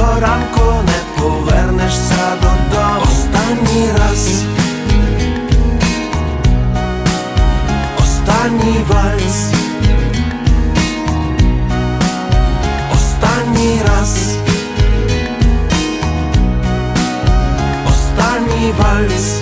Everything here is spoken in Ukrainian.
до ранку не повернешся додому. Останній раз. Останній вальс. Останній раз. Останній вальс.